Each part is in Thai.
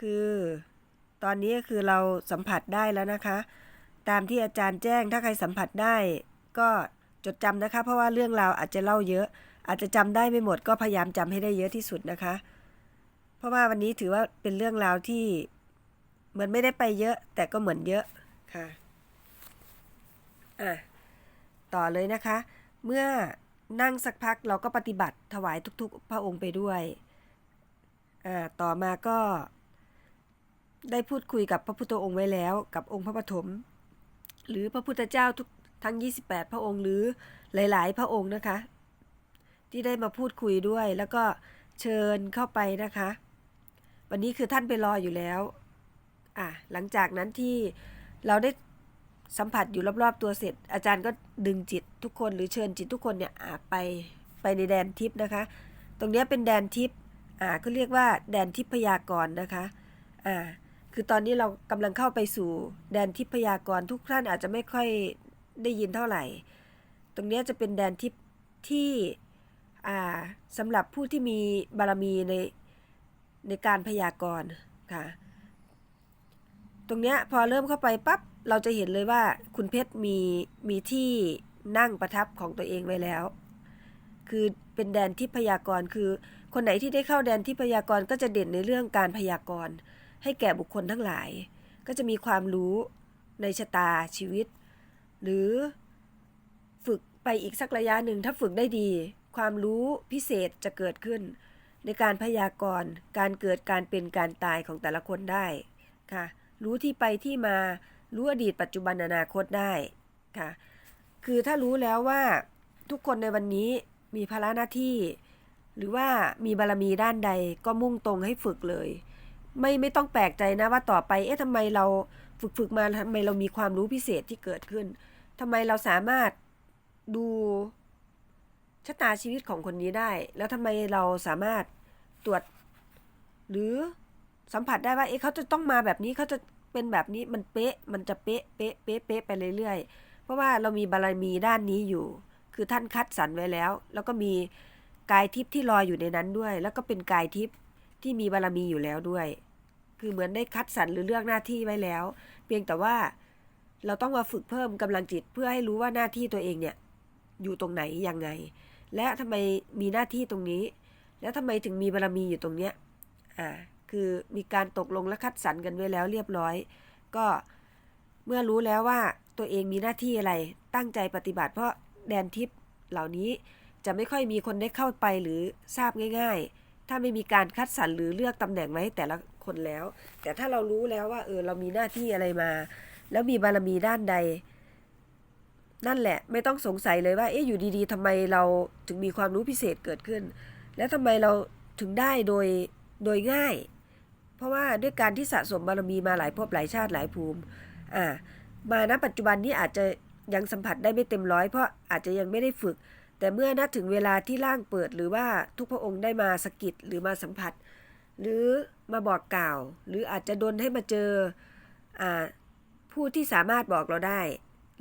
คือ ตอนนี้คือเราสัมผัสได้แล้วนะคะ ตามที่อาจารย์แจ้งถ้าใครสัมผัสได้ ก็จดจำนะคะ เพราะว่าเรื่องราวอาจจะเล่าเยอะ อาจจะจำได้ไม่หมดก็พยายามจำให้ได้เยอะที่สุดนะคะ เพราะว่าวันนี้ถือว่าเป็นเรื่องราวที่เหมือนไม่ได้ไปเยอะ แต่ก็เหมือนเยอะค่ะอะต่อเลยนะคะ เมื่อนั่งสักพักเราก็ปฏิบัติถวายทุกๆ พระองค์ไปด้วย อ่า ต่อมาก็ ได้พูดคุยกับพระพุทธองค์ไว้แล้ว กับองค์พระปฐมหรือพระพุทธเจ้าทุกทั้ง 28 พระองค์หรือหลาย ๆ พระองค์นะคะ ที่ได้มาพูดคุยด้วย แล้วก็เชิญเข้าไปนะคะ วันนี้คือท่านไปรออยู่แล้วอะหลังจากนั้นที่เราได้สัมผัสอยู่รอบ ๆ ตัวเสร็จ อาจารย์ก็ดึงจิตทุกคนหรือเชิญจิตทุกคนเนี่ยอะไปไปในแดนทิพย์นะคะ ตรงนี้เป็นแดนทิพย์อ่าก็เรียกว่าแดนทิพยากรนะคะอ่า คือตอนนี้เรากำลังเข้าไปสู่แดนทิพยากรทุกท่านอาจจะไม่ค่อยได้ยินเท่าไหร่ ตรงนี้จะเป็นแดนทิพที่สำหรับผู้ที่มีบารมีในในการพยากรณ์ค่ะ ตรงเนี้ยพอเริ่มเข้าไปปั๊บเราจะเห็นเลยว่าคุณเพชรมีมีที่นั่งประทับของตัวเองไว้แล้ว คือเป็นแดนทิพยากรณ์คือ คนไหนที่ได้เข้าแดนทิพยากรณ์ก็จะเด่นในเรื่องการพยากรณ์ ให้แก่บุคคลทั้งหลาย ก็จะมีความรู้ในชะตาชีวิต หรือฝึกไปอีกสักระยะหนึ่งถ้าฝึกได้ดี ความรู้พิเศษจะเกิดขึ้น ในการพยากรณ์การเกิดการเป็นการตายของแต่ละคนได้ค่ะรู้ที่ไปที่มารู้อดีตปัจจุบันอนาคตได้ค่ะคือถ้ารู้แล้วว่าทุกคนในวันนี้มีภาระหน้าที่ หรือว่ามีบารมีด้านใดก็มุ่งตรงให้ฝึกเลย ไม่ไม่ต้องแปลกใจนะว่าต่อไป เอ๊ะทำไมเราฝึกฝึกมาทำไมเรามีความรู้พิเศษที่เกิดขึ้นทำไมเราสามารถดูชะตาชีวิตของคนนี้ได้ แล้วทำไมเราสามารถตรวจ หรือสัมผัสได้ว่า เอ๊ะเขาจะต้องมาแบบนี้เขาจะเป็นแบบนี้มันเป๊ะ มันจะเป๊ะ เป๊ะ เป๊ะ เป๊ะไปเรื่อยๆ เพราะว่าเรามีบารมีด้านนี้อยู่ คือท่านคัดสรรไว้แล้ว แล้วก็มีกายทิพย์ที่รออยู่ในนั้นด้วย แล้วก็เป็นกายทิพย์ ที่มีบารมีอยู่แล้วด้วย คือเหมือนได้คัดสรรหรือเลือกหน้าที่ไว้แล้ว เพียงแต่ว่าเราต้องมาฝึกเพิ่มกำลังจิตเพื่อให้รู้ว่าหน้าที่ตัวเองเนี่ย อยู่ตรงไหนยังไง และทำไมมีหน้าที่ตรงนี้ แล้วทำไมถึงมีบารมีอยู่ตรงเนี้ยอ่าคือมีการตกลงและคัดสรรกันไว้แล้วเรียบร้อย ก็เมื่อรู้แล้วว่าตัวเองมีหน้าที่อะไรตั้งใจปฏิบัติเพราะแดนทิพย์เหล่านี้จะไม่ค่อยมีคนได้เข้าไปหรือทราบง่าย ๆ ถ้าไม่มีการคัดสรรหรือเลือกตำแหน่งไว้ให้แต่ละคนแล้ว แต่ถ้าเรารู้แล้วว่าเออเรามีหน้าที่อะไรมา แล้วมีบารมีด้านใด นั่นแหละ ไม่ต้องสงสัยเลยว่า เอ๊ะอยู่ดีๆทำไมเราถึงมีความรู้พิเศษเกิดขึ้น แล้วทำไมเราถึงได้โดยโดยง่าย เพราะว่าด้วยการที่สะสมบารมีมาหลายภพหลายชาติหลายภูมิอ่ามาณปัจจุบันนี้อาจจะยังสัมผัสได้ไม่เต็มร้อยเพราะอาจจะยังไม่ได้ฝึก แต่เมื่อนัถึงเวลาที่ร่างเปิดหรือว่าทุกพระองค์ได้มาสะกิดหรือมาสัมผัส หรือมาบอกกล่าว หรืออาจจะดนให้มาเจออผู้ที่สามารถบอกเราได้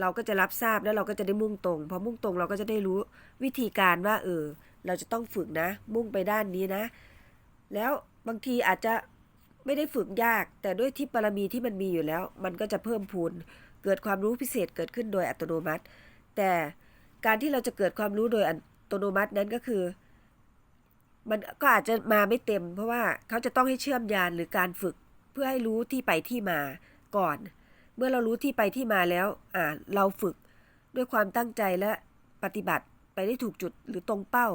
เราก็จะรับทราบแล้วเราก็จะได้มุ่งตรงพอมุ่งตรงเราก็จะได้รู้วิธีการว่าเออเราจะต้องฝึกนะ มุ่งไปด้านนี้นะ แล้วบางทีอาจจะไม่ได้ฝึกยาก แต่ด้วยทิพย์บารมีที่มันมีอยู่แล้ว มันก็จะเพิ่มพูนเกิดความรู้พิเศษเกิดขึ้นโดยอัตโนมัติ แต่ การที่เราจะเกิดความรู้โดยอัตโนมัตินั้นก็คือ มันก็อาจจะมาไม่เต็ม เพราะว่าเขาจะต้องให้เชื่อมยานหรือการฝึก เพื่อให้รู้ที่ไปที่มาก่อน เมื่อเรารู้ที่ไปที่มาแล้วอ่าเราฝึกด้วยความตั้งใจและปฏิบัติไปได้ถูกจุดหรือตรงเป้า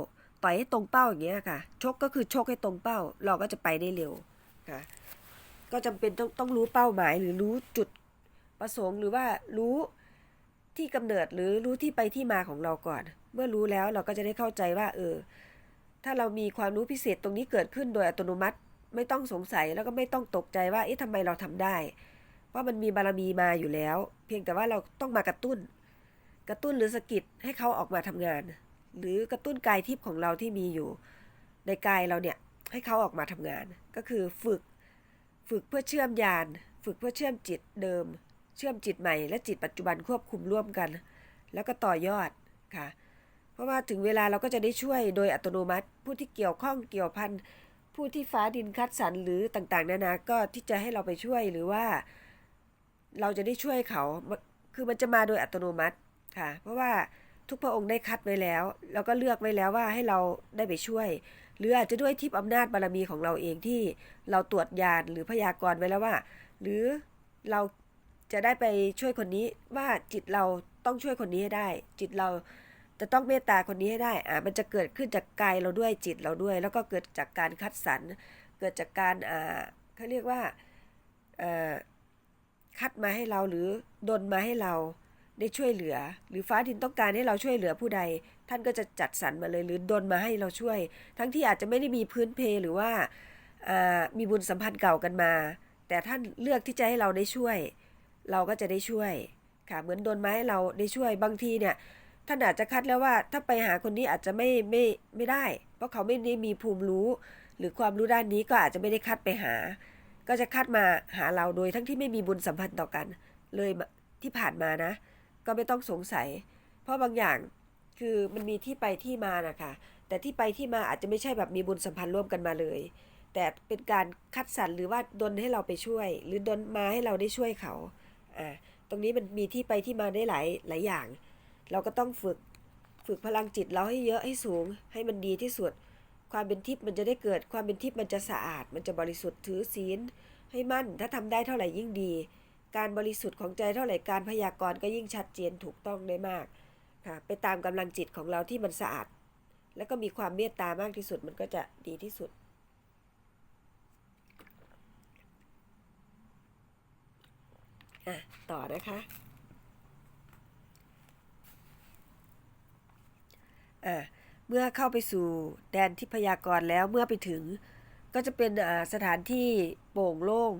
ต่อยให้ตรงเป้าอย่างเงี้ยค่ะ ชกก็คือชกให้ตรงเป้า เราก็จะไปได้เร็วค่ะ ก็จำเป็นต้องต้องรู้เป้าหมายหรือรู้จุดประสงค์หรือว่ารู้ ที่กำเนิดหรือรู้ที่ไปที่มาของเราก่อน เมื่อรู้แล้วเราก็จะได้เข้าใจว่า เออ ถ้าเรามีความรู้พิเศษตรงนี้เกิดขึ้นโดยอัตโนมัติ ไม่ต้องสงสัยแล้วก็ไม่ต้องตกใจว่าเอ๊ะทำไมเราทำได้ เพราะมันมีบารมีมาอยู่แล้ว เพียงแต่ว่าเราต้องมากระตุ้น กระตุ้นหรือสกิดให้เขาออกมาทำงาน หรือกระตุ้นกายทิพย์ของเราที่มีอยู่ ในกายเราเนี่ยให้เขาออกมาทำงาน ก็คือฝึก ฝึกเพื่อเชื่อมยาน ฝึกเพื่อเชื่อมจิตเดิม เชื่อมจิตใหม่และจิตปัจจุบันควบคุมร่วมกัน แล้วก็ต่อยอดค่ะ เพราะว่าถึงเวลาเราก็จะได้ช่วยโดยอัตโนมัติ ผู้ที่เกี่ยวข้องเกี่ยวพันผู้ที่ฟ้าดินคัดสรรหรือต่างๆนานาก็ที่จะให้เราไปช่วยหรือว่า เราจะได้ช่วยเขาคือมันจะมาโดยอัตโนมัติค่ะ เพราะว่าทุกพระองค์ได้คัดไว้แล้ว แล้วก็เลือกไว้แล้วว่าให้เราได้ไปช่วย หรืออาจจะด้วยทิพย์อำนาจบารมีของเราเองที่เราตรวจยานหรือพยากรณ์ไว้แล้วว่า หรือเรา จะได้ไปช่วยคนนี้ว่าจิตเราต้องช่วยคนนี้ให้ได้ จิตเราจะต้องเมตตาคนนี้ให้ได้อ่ามันจะเกิดขึ้นจากกายเราด้วยจิตเราด้วย แล้วก็เกิดจากการคัดสรรเกิดจากการอ่าเขาเรียกว่าเอ่อคัดมาให้เราหรือดนมาให้เราได้ช่วยเหลือ หรือฟ้าดินต้องการให้เราช่วยเหลือผู้ใด ท่านก็จะจัดสรรมาเลยหรือดนมาให้เราช่วย ทั้งที่อาจจะไม่ได้มีพื้นเพหรือว่ามีบุญสัมพันธ์เก่ากันมา แต่ท่านเลือกที่จะให้เราได้ช่วย เราก็จะได้ช่วยค่ะเหมือนโดนมาให้เราได้ช่วยบางทีเนี่ยท่านอาจจะคัดแล้วว่าถ้าไปหาคนนี้อาจจะไม่ไม่ไม่ได้ เพราะเขาไม่ได้มีภูมิรู้ หรือความรู้ด้านนี้ก็อาจจะไม่ได้คัดไปหา ก็จะคัดมาหาเราโดยทั้งที่ไม่มีบุญสัมพันธ์ต่อกัน เลยที่ผ่านมานะ ก็ไม่ต้องสงสัย เพราะบางอย่างคือมันมีที่ไปที่มานะคะแต่ที่ไปที่มาอาจจะไม่ใช่แบบมีบุญสัมพันธ์ร่วมกันมาเลย แต่เป็นการคัดสรรหรือว่าดนให้เราไปช่วย หรือดนมาให้เราได้ช่วยเขา อ่าตรงนี้มันมีที่ไปที่มาได้หลายหลายอย่าง เราก็ต้องฝึกฝึกพลังจิตเราให้เยอะให้สูง ให้มันดีที่สุด ความเป็นทิพย์มันจะได้เกิด ความเป็นทิพย์มันจะสะอาด มันจะบริสุทธิ์ถือศีล ให้มั่น ถ้าทำได้เท่าไหร่ยิ่งดี การบริสุทธิ์ของใจเท่าไหร่การพยากรณ์ก็ยิ่งชัดเจนถูกต้องได้มากค่ะไปตามกำลังจิตของเราที่มันสะอาด แล้วก็มีความเมตตามากที่สุดมันก็จะดีที่สุด อะ ต่อนะคะอะเมื่อเข้าไปสู่แดนทิพยากรแล้วเมื่อไปถึง ก็จะเป็นสถานที่โปร่งโล่ง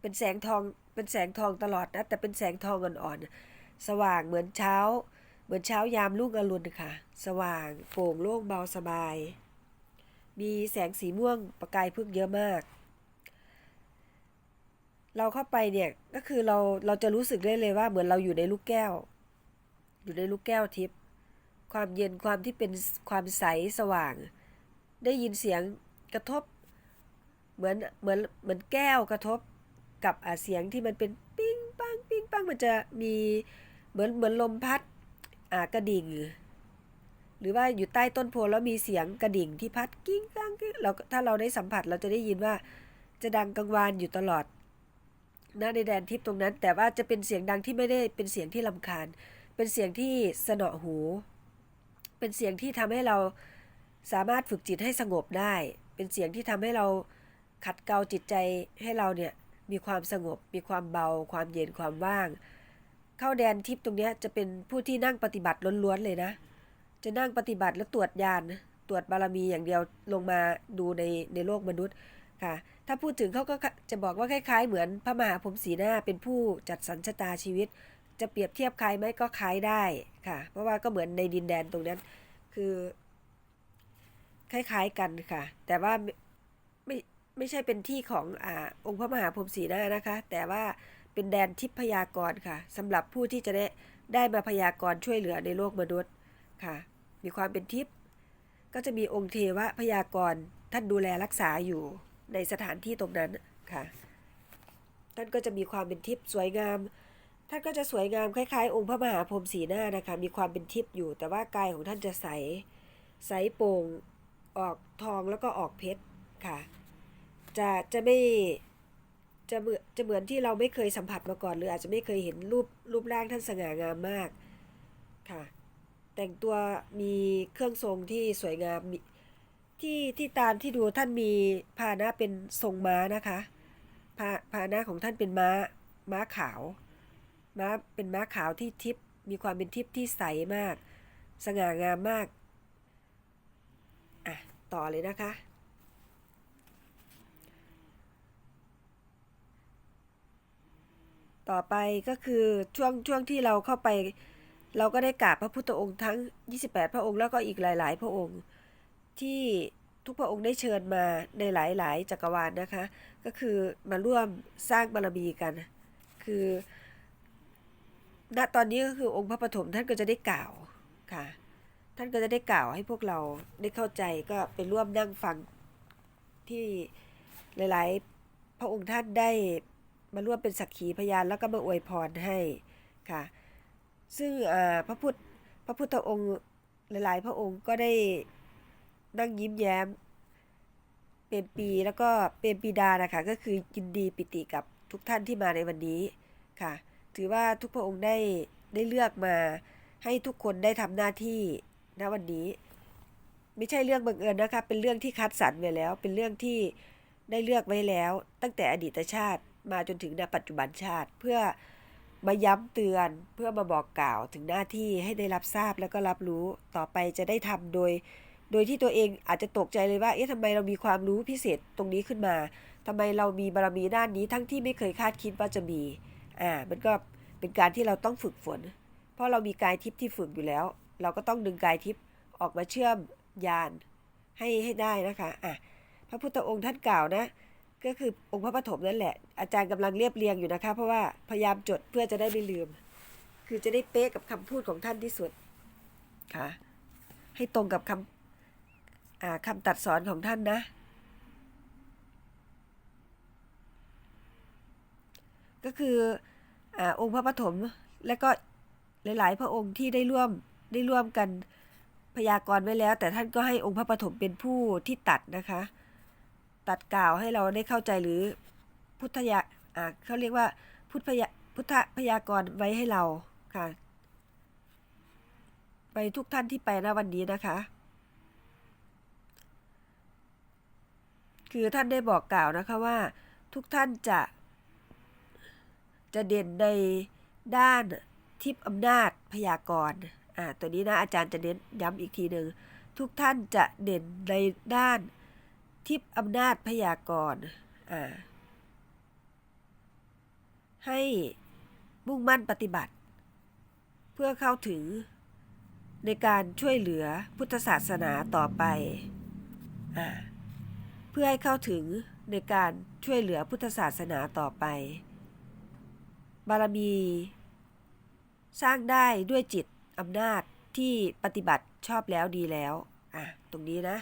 เป็นแสงทองเป็นแสงทองตลอดนะแต่เป็นแสงทองอ่อนๆสว่างเหมือนเช้า เหมือนเช้ายามลูกอรุณค่ะ สว่างโปร่งโล่งเบาสบาย มีแสงสีม่วงประกายพึ่งเยอะมาก เราเข้าไปเนี่ยก็คือเราเราจะรู้สึกได้เลยว่าเหมือนเราอยู่ในลูกแก้ว อยู่ในลูกแก้วทิพย์ความเย็นความที่เป็นความใสสว่าง ได้ยินเสียงกระทบ เหมือนเหมือนเหมือนแก้วกระทบกับเสียงที่มันเป็นปิ้งปังปิ้งปังมันจะมีเหมือนเหมือนลมพัดกระดิ่ง หรือว่าอยู่ใต้ต้นโพแล้วมีเสียงกระดิ่งที่พัดกิ้งกังกิ้งเราถ้าเราได้สัมผัสเราจะได้ยินว่าจะดังกังวานอยู่ตลอด ณในแดนทิพย์ตรงนั้น แต่ว่าจะเป็นเสียงดังที่ไม่ได้เป็นเสียงที่ลำคาญ เป็นเสียงที่สนอหู เป็นเสียงที่ทำให้เราสามารถฝึกจิตให้สงบได้ เป็นเสียงที่ทำให้เราขัดเกลาจิตใจให้เราเนี่ยมีความสงบ มีความเบา ความเย็นความว่าง เข้าแดนทิพย์ตรงนี้จะเป็นผู้ที่นั่งปฏิบัติล้วนๆเลยนะ จะนั่งปฏิบัติแล้วตรวจญาณตรวจบารมีอย่างเดียวลงมาดูในในโลกมนุษย์ ค่ะ ถ้าพูดถึงเขาก็จะบอกว่าคล้ายๆ เหมือนพระมหาพรหมสีหน้าเป็นผู้จัดสรรชะตาชีวิต จะเปรียบเทียบคล้ายไหมก็คล้ายได้ค่ะ เพราะว่าก็เหมือนในดินแดนตรงนั้น คือ คล้ายๆกันค่ะ แต่ว่าไม่ไม่ใช่เป็นที่ของอ่าองค์พระมหาพรหมสีหน้านะคะ แต่ว่าเป็นแดนทิพยากรค่ะสำหรับผู้ที่จะได้ได้มาพยากรช่วยเหลือในโลกมนุษย์ค่ะ มีความเป็นทิพย์ก็จะมีองค์เทวะพยากรท่านดูแลรักษาอยู่ ในสถานที่ตรงนั้นค่ะ ท่านก็จะมีความเป็นทิพย์สวยงาม ท่านก็จะสวยงามคล้ายๆ องค์พระมหาพรหมสีหน้านะคะ มีความเป็นทิพย์อยู่ แต่ว่ากายของท่านจะใส ใสโปร่ง ออกทองแล้วก็ออกเพชรค่ะ จะจะไม่จะเหมือนจะเหมือนที่เราไม่เคยสัมผัสมาก่อน หรืออาจจะไม่เคยเห็นรูปรูปร่างท่านสง่างามมากค่ะ แต่งตัวมีเครื่องทรงที่สวยงาม ที่ที่ตามที่ดูท่านมีพาหนะเป็นทรงม้านะคะพาพาหนะของท่านเป็นม้าม้าขาวม้าเป็นม้าขาวที่ทิพย์มีความเป็นทิพย์ที่ใสมาก สง่างามมากอะต่อเลยนะคะ ต่อไปก็คือช่วงช่วงที่เราเข้าไป เราก็ได้กราบพระพุทธองค์ทั้ง 28 พระองค์แล้วก็อีกหลาย ๆ พระองค์ ที่ทุกพระองค์ได้เชิญมาในหลาย ๆ จักรวาลนนะคะ ก็คือมาร่วมสร้างบารมีกัน คือ ณตอนนี้ก็คือองค์พระปฐมท่านก็จะได้กล่าวค่ะ ท่านก็จะได้กล่าวให้พวกเราได้เข้าใจก็ไปร่วมนั่งฟังที่หลาย ๆ พระองค์ท่านได้มาร่วมเป็นสักขีพยานแล้วก็มาอวยพรให้ค่ะ ซึ่งพระพุทธพระพุทธองค์หลาย ๆ พระองค์ก็ได้ นั่งยิ้มแย้ม เป็นปีแล้วก็เป็นปีดานะคะก็คือยินดีปิติกับทุกท่านที่มาในวันนี้ค่ะ ถือว่าทุกพระองค์ได้ได้เลือกมาให้ทุกคนได้ทำหน้าที่ณวันนี้ ไม่ใช่เรื่องบังเอิญนะคะ เป็นเรื่องที่คัดสรรไว้แล้ว เป็นเรื่องที่ได้เลือกไว้แล้ว ตั้งแต่อดีตชาติมาจนถึงณปัจจุบันชาติ เพื่อมาย้ำเตือนเพื่อมาบอกกล่าวถึงหน้าที่ให้ได้รับทราบแล้วก็รับรู้ต่อไปจะได้ทำโดย โดยที่ตัวเองอาจจะตกใจเลยว่า เอ๊ะทำไมเรามีความรู้พิเศษตรงนี้ขึ้นมาทำไมเรามีบารมีด้านนี้ทั้งที่ไม่เคยคาดคิดว่าจะมี อ่า มันก็เป็นการที่เราต้องฝึกฝน เพราะเรามีกายทิพย์ที่ฝึกอยู่แล้ว เราก็ต้องดึงกายทิพย์ออกมาเชื่อมยานให้ให้ได้นะคะ อะ พระพุทธองค์ท่านกล่าวนะ ก็คือองค์พระปฐมนั่นแหละ อาจารย์กำลังเรียบเรียงอยู่นะคะ เพราะว่าพยายามจดเพื่อจะได้ไม่ลืม คือจะได้เป๊ะกับคำพูดของท่านที่สุด ค่ะ ให้ตรงกับคำอ่า คำตัดสอนของท่านนะ ก็คืออองค์พระปฐมและก็หลาย ๆ พระองค์ที่ได้ร่วมได้ร่วมกันพยากรณ์ไว้แล้ว แต่ท่านก็ให้องค์พระปฐมเป็นผู้ที่ตัดนะคะ ตัดกล่าวให้เราได้เข้าใจหรือพุทธยาเขาเรียกว่าพุทธพยาพุทธพยากรณ์ไว้ให้เราค่ะ ไปทุกท่านที่ไปนะวันนี้นะคะ คือท่านได้บอกกล่าวนะคะว่า ทุกท่านจะ จะเด่นในด้านทิพย์อำนาจพยากรณ์อ่าตัวนี้นะอาจารย์จะเน้นย้ำอีกทีหนึ่งทุกท่านจะเด่นในด้านทิพย์อำนาจพยากรณ์อ่าให้มุ่งมั่นปฏิบัติ เพื่อเข้าถึงในการช่วยเหลือพุทธศาสนาต่อไปอ่า เพื่อให้เข้าถึงในการช่วยเหลือพุทธศาสนาต่อไป บารมี สร้างได้ด้วยจิตอำนาจที่ปฏิบัติชอบแล้วดีแล้วอะตรงนี้นะ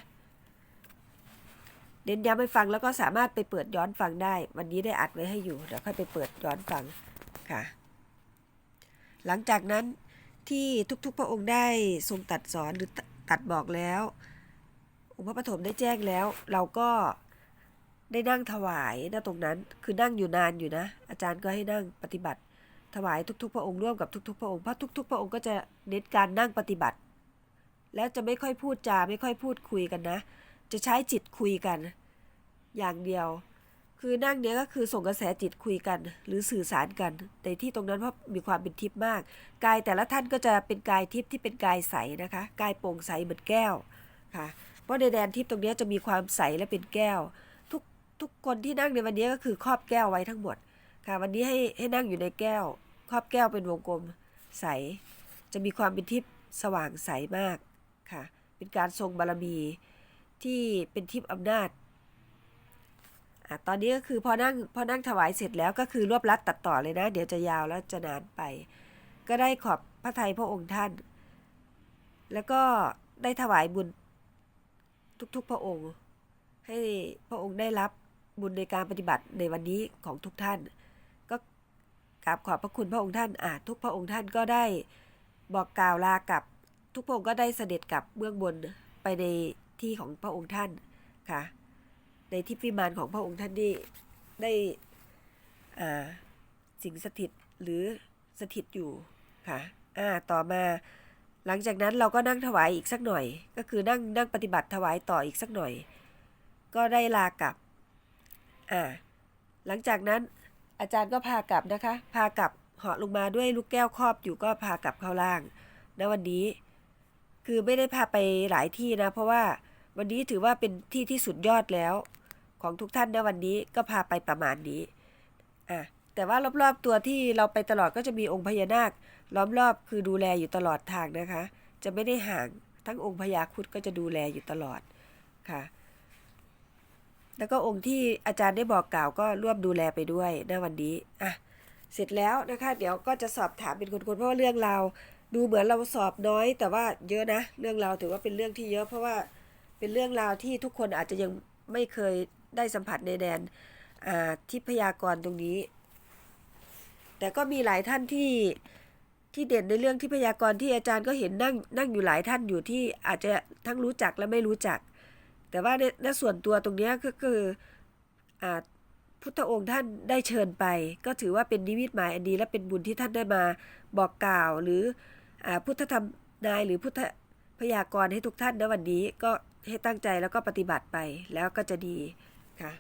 เน้นย้ำให้ฟังแล้วก็สามารถไปเปิดย้อนฟังได้ วันนี้ได้อัดไว้ให้อยู่เดี๋ยวค่อยไปเปิดย้อนฟังค่ะ หลังจากนั้นที่ทุกๆพระองค์ได้ทรงตัดสอนหรือตัดบอกแล้ว องค์พระปฐมได้แจ้งแล้ว เราก็ได้นั่งถวายนะตรงนั้น คือนั่งอยู่นานอยู่นะ อาจารย์ก็ให้นั่งปฏิบัติ ถวายทุก ๆ พระองค์ร่วมกับทุก ๆ พระองค์เพราะทุก ๆ พระองค์ก็จะเน้นการนั่งปฏิบัติ แล้วจะไม่ค่อยพูดจาไม่ค่อยพูดคุยกันนะ จะใช้จิตคุยกัน อย่างเดียว คือนั่งเนี้ยก็คือส่งกระแสจิตคุยกัน หรือสื่อสารกันในที่ตรงนั้นเพราะมีความเป็นทิพย์มาก กายแต่ละท่านก็จะเป็นกายทิพย์ที่เป็นกายใสนะคะ กายโปร่งใสเหมือนแก้วค่ะ เพราะในแดนทิพย์ตรงนี้จะมีความใสและเป็นแก้ว ทุกทุกคนที่นั่งในวันนี้ก็คือครอบแก้วไว้ทั้งหมด ค่ะ วันนี้ให้ให้นั่งอยู่ในแก้ว ครอบแก้วเป็นวงกลมใส จะมีความเป็นทิพย์สว่างใสมากค่ะ เป็นการทรงบารมีที่เป็นทิพย์อำนาจอะตอนนี้ก็คือพอนั่งพอนั่งถวายเสร็จแล้วก็คือรวบรัดตัดต่อเลยนะ เดี๋ยวจะยาวแล้วจะนานไป ก็ได้ขอบพระทัยพระองค์ท่าน แล้วก็ได้ถวายบุญ ทุกๆ พระองค์ ให้พระองค์ได้รับบุญในการปฏิบัติในวันนี้ของทุกท่าน ก็กราบขอบพระคุณพระองค์ท่านอ่าทุกพระองค์ท่านก็ได้บอกกล่าวลากับทุกพระองค์ก็ได้เสด็จกลับเบื้องบนไปในที่ของพระองค์ท่านค่ะ ในทิพย์วิมานของพระองค์ท่านที่ได้อ่าสิงสถิตหรือสถิตอยู่ค่ะอ่าต่อมา หลังจากนั้นเราก็นั่งถวายอีกสักหน่อย ก็คือนั่งนั่งปฏิบัติถวายต่ออีกสักหน่อย ก็ได้ลากลับอ่าหลังจากนั้นอาจารย์ก็พากลับนะคะ พากลับเหาะลงมาด้วยลูกแก้วครอบอยู่ก็พากลับเข้าล่างณวันนี้ คือไม่ได้พาไปหลายที่นะ เพราะว่าวันนี้ถือว่าเป็นที่ที่สุดยอดแล้ว ของทุกท่านในวันนี้ก็พาไปประมาณนี้อะ แต่ว่ารอบๆตัวที่เราไปตลอดก็จะมีองค์พญานาค ล้อมรอบคือดูแลอยู่ตลอดทางนะคะ จะไม่ได้ห่าง ทั้งองค์พญาครุดก็จะดูแลอยู่ตลอดค่ะ แล้วก็องค์ที่อาจารย์ได้บอกกล่าวก็ร่วมดูแลไปด้วยในวันนี้อะเสร็จแล้วนะคะ เดี๋ยวก็จะสอบถามเป็นคนๆเพราะว่าเรื่องราวดูเหมือนเราสอบน้อย แต่ว่าเยอะนะ เรื่องราวถือว่าเป็นเรื่องที่เยอะ เพราะว่าเป็นเรื่องราวที่ทุกคนอาจจะยังไม่เคยได้สัมผัสในแดนอ่าทิพยากรตรงนี้ แต่ก็มีหลายท่านที่ที่เด่นในเรื่องทิพยากรณ์ที่อาจารย์ก็เห็นนั่งนั่งอยู่หลายท่านอยู่ที่อาจจะทั้งรู้จักและไม่รู้จัก แต่ว่าในในส่วนตัวตรงนี้ก็คืออ่าพุทธองค์ท่านได้เชิญไป ก็ถือว่าเป็นนิมิตหมายอันดีและเป็นบุญที่ท่านได้มาบอกกล่าว หรืออพุทธธรรมนายหรือพุทธพยากรณ์ให้ทุกท่านในวันนี้ก็ให้ตั้งใจแล้วก็ปฏิบัติไปแล้วก็จะดีค่ะ